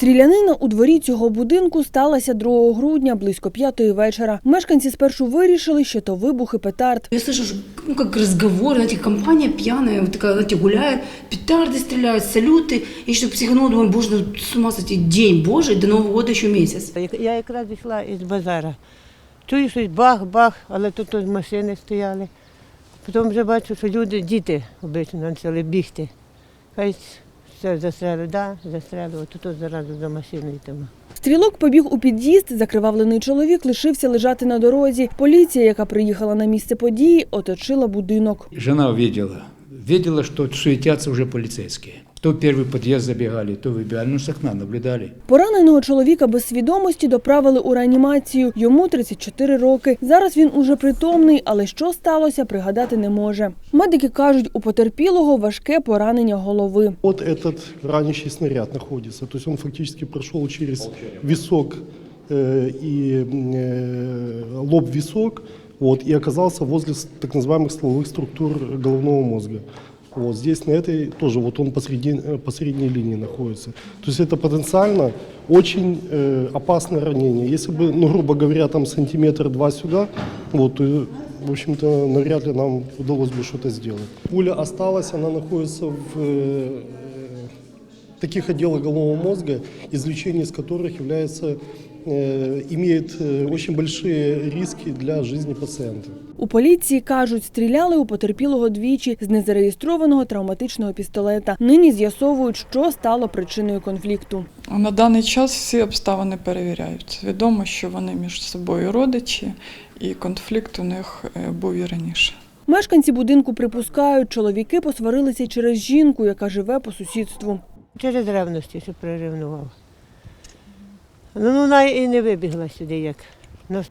Стрілянина у дворі цього будинку сталася 2 грудня близько п'ятої вечора. Мешканці спершу вирішили, що то вибухи петард. Я слышу, что, ну, как разговор, знаете, компания пьяная, вот такая, знаете, гуляет, петарды стреляют, салюты. И что психанула, думаю, боже, ну с ума сойти, день божий, до Нового года еще месяц. Я- Я якраз йшла із базара. Чую щось бах-бах, але тут ось машини стояли. Потім вже бачу, що люди, діти обично почали бігти. Хай все застряли, да, застряли, тут заразу зразу машини там. Стрілок побіг у під'їзд, закривавлений чоловік лишився лежати на дорозі. Поліція, яка приїхала на місце події, оточила будинок. Жена бачила, бачила, що суетяться вже полицейские. То в первый подъезд забегали, то выбегали. Ну, с окна наблюдали. Пораненого чоловіка без свідомості доправили у реанімацію. Йому 34 роки. Зараз він уже притомний, але що сталося, пригадати не може. Медики кажуть, у потерпілого важке поранення голови. Вот этот ранящий снаряд находится. То есть он фактически прошел через висок э, и э, лоб-висок вот, и оказался возле с- так называемых стволовых структур головного мозга. Вот здесь на этой тоже вот он посреди, э, посредней линии находится. То есть это потенциально очень э, опасное ранение. Если бы, ну, грубо говоря, там сантиметр-два сюда, вот, то, в общем-то, навряд ли нам удалось бы что-то сделать. Пуля осталась, она находится в э, таких отделах головного мозга, излечение из которых является, э, имеет э, очень большие риски для жизни пациента. У поліції кажуть, стріляли у потерпілого двічі з незареєстрованого травматичного пістолета. Нині з'ясовують, що стало причиною конфлікту. На даний час всі обставини перевіряються. Відомо, що вони між собою родичі, і конфлікт у них е, був і раніше. Мешканці будинку припускають, чоловіки посварилися через жінку, яка живе по сусідству. Через ревності, що приревнував. Ну, вона і не вибігла сюди як. Ну,